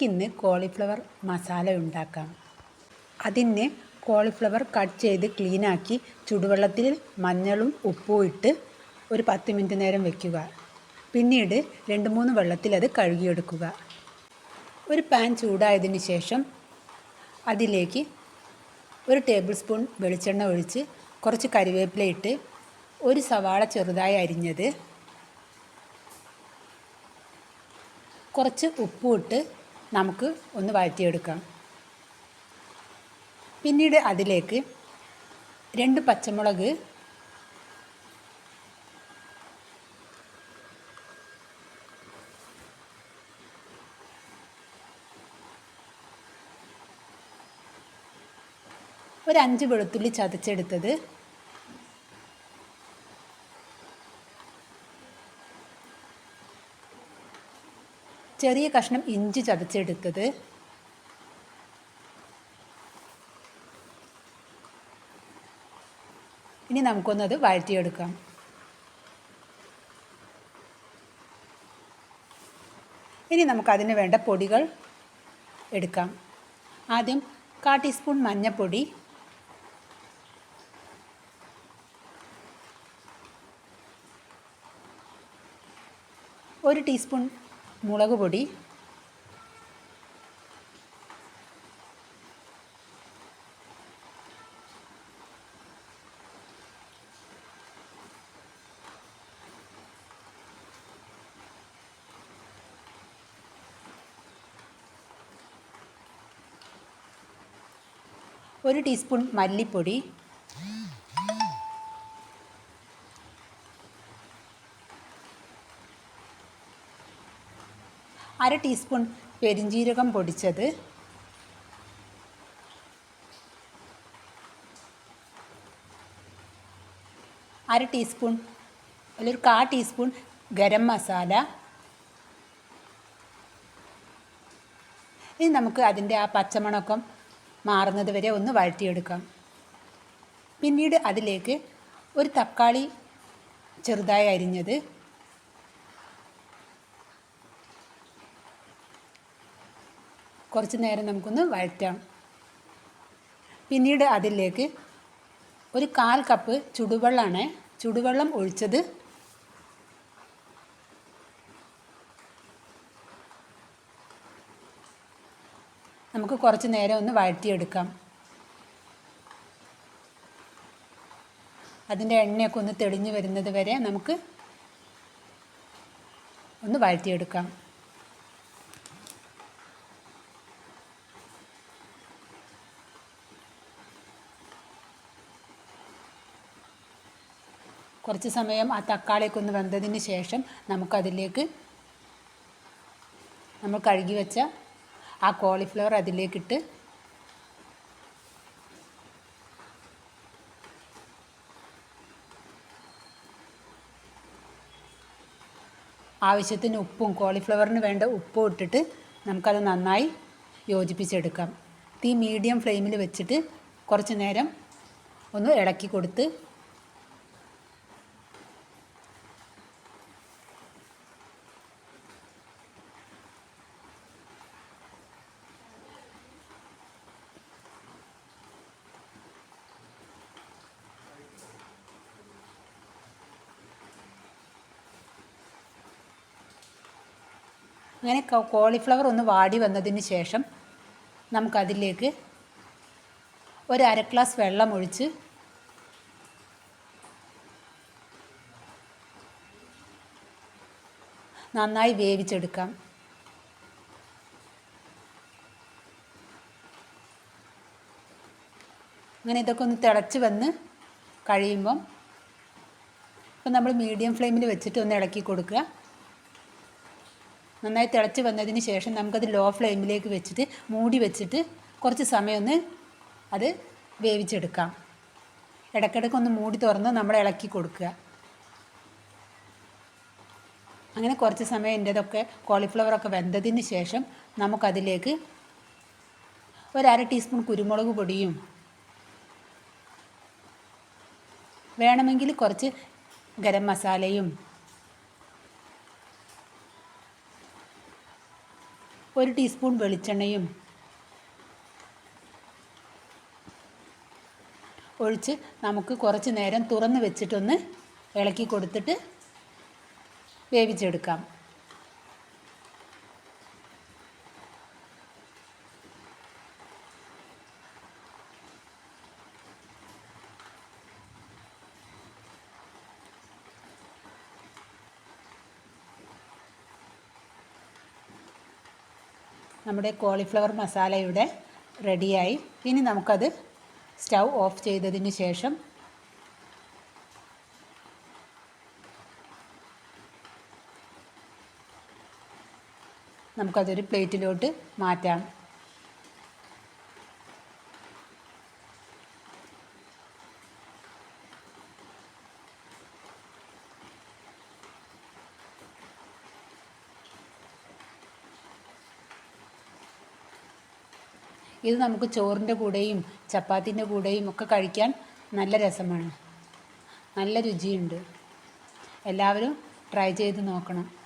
നമുക്കിന്ന് കോളിഫ്ലവർ മസാല ഉണ്ടാക്കാം. അതിന് കോളിഫ്ലവർ കട്ട് ചെയ്ത് ക്ലീനാക്കി ചുടുവെള്ളത്തിൽ മഞ്ഞളും ഉപ്പും ഇട്ട് ഒരു പത്ത് മിനിറ്റ് നേരം വെക്കുക. പിന്നീട് രണ്ട് മൂന്ന് വെള്ളത്തിൽ അത് കഴുകിയെടുക്കുക. ഒരു പാൻ ചൂടായതിന് ശേഷം അതിലേക്ക് ഒരു ടേബിൾ സ്പൂൺ വെളിച്ചെണ്ണ ഒഴിച്ച് കുറച്ച് കറിവേപ്പില ഇട്ട് ഒരു സവാള ചെറുതായി അരിഞ്ഞത്. കുറച്ച് ഉപ്പും ഇട്ട് നമുക്ക് ഒന്ന് വഴറ്റിയെടുക്കാം. പിന്നീട് അതിലേക്ക് രണ്ട് പച്ചമുളക് ഒരു അഞ്ച് വെളുത്തുള്ളി ചതച്ചെടുത്തത് ചെറിയ കഷ്ണം ഇഞ്ചി ചതച്ചെടുത്തത്. ഇനി നമുക്കൊന്നത് വഴറ്റിയെടുക്കാം. ഇനി നമുക്കതിന് വേണ്ട പൊടികൾ എടുക്കാം. ആദ്യം കാ ടീസ്പൂൺ മഞ്ഞൾപ്പൊടി ഒരു ടീസ്പൂൺ മുളക് പൊടി. ഒരു ടീസ്പൂൺ മല്ലിപ്പൊടി. അര ടീസ്പൂൺ പെരിഞ്ജീരകം പൊടിച്ചത്. അര ടീസ്പൂൺ അല്ലെങ്കിൽ കാ ടീസ്പൂൺ ഗരം മസാല. ഇനി നമുക്ക് അതിന്റെ ആ പച്ചമണക്കം മാറുന്നത് വരെ ഒന്ന് വഴറ്റിയെടുക്കാം. പിന്നീട് അതിലേക്ക് ഒരു തക്കാളി ചെറുതായി അരിഞ്ഞത്. കുറച്ച് നേരം നമുക്കൊന്ന് വഴറ്റാം. പിന്നീട് അതിലേക്ക് ഒരു കാൽ കപ്പ് ചുടുവെള്ളമാണ് ചുടുവെള്ളം ഒഴിച്ചത്. നമുക്ക് കുറച്ച് നേരം ഒന്ന് വഴറ്റിയെടുക്കാം. അതിന്റെ എണ്ണയൊക്കെ ഒന്ന് തെളിഞ്ഞു വരുന്നത് വരെ നമുക്ക് ഒന്ന് വഴറ്റിയെടുക്കാം. കുറച്ച് സമയം ആ തക്കാളിയൊക്കെ ഒന്ന് വെന്തതിന് ശേഷം നമുക്കതിലേക്ക് നമ്മൾ കഴുകി വെച്ച ആ കോളിഫ്ലവർ അതിലേക്കിട്ട് ആവശ്യത്തിന് ഉപ്പും കോളിഫ്ലവറിന് വേണ്ട ഉപ്പും ഇട്ടിട്ട് നമുക്കത് നന്നായി യോജിപ്പിച്ചെടുക്കാം. തീ മീഡിയം ഫ്ലെയിമിൽ വെച്ചിട്ട് കുറച്ച് നേരം ഒന്ന് ഇളക്കി കൊടുത്ത് അങ്ങനെ കോളിഫ്ലവർ ഒന്ന് വാടി വന്നതിന് ശേഷം നമുക്കതിലേക്ക് ഒരു അര ഗ്ലാസ് വെള്ളം ഒഴിച്ച് നന്നായി വേവിച്ചെടുക്കാം. അങ്ങനെ ഇതൊക്കെ ഒന്ന് തിളച്ച് വന്ന് കഴിയുമ്പം ഇപ്പം നമ്മൾ മീഡിയം ഫ്ലെയിമിൽ വെച്ചിട്ട് ഒന്ന് ഇളക്കി കൊടുക്കുക. നന്നായി തിളച്ച് വന്നതിന് ശേഷം നമുക്കത് ലോ ഫ്ലെയിമിലേക്ക് വെച്ചിട്ട് മൂടി വെച്ചിട്ട് കുറച്ച് സമയമൊന്ന് അത് വേവിച്ചെടുക്കാം. ഇടയ്ക്കിടയ്ക്ക് ഒന്ന് മൂടി തുറന്ന് നമ്മൾ ഇളക്കി കൊടുക്കുക. അങ്ങനെ കുറച്ച് സമയം എന്റെതൊക്കെ കോളിഫ്ലവറൊക്കെ വെന്തതിന് ശേഷം നമുക്കതിലേക്ക് ഒരര ടീസ്പൂൺ കുരുമുളക് പൊടിയും വേണമെങ്കിൽ കുറച്ച് ഗരം മസാലയും ഒരു ടീസ്പൂൺ വെളിച്ചെണ്ണയും ഒഴിച്ച് നമുക്ക് കുറച്ച് നേരം തുറന്ന് വെച്ചിട്ടൊന്ന് ഇളക്കി കൊടുത്തിട്ട് വേവിച്ചെടുക്കാം. നമ്മുടെ കോളിഫ്ലവർ മസാല റെഡിയായി. ഇനി നമുക്കത് സ്റ്റൗ ഓഫ് ചെയ്തതിന് ശേഷം നമുക്കതൊരു പ്ലേറ്റിലോട്ട് മാറ്റാം. ഇത് നമുക്ക് ചോറിന്റെ കൂടെയും ചപ്പാത്തിന്റെ കൂടെയും ഒക്കെ കഴിക്കാൻ നല്ല രസമാണ്. നല്ല രുചിയുണ്ട്. എല്ലാവരും ട്രൈ ചെയ്ത് നോക്കണം.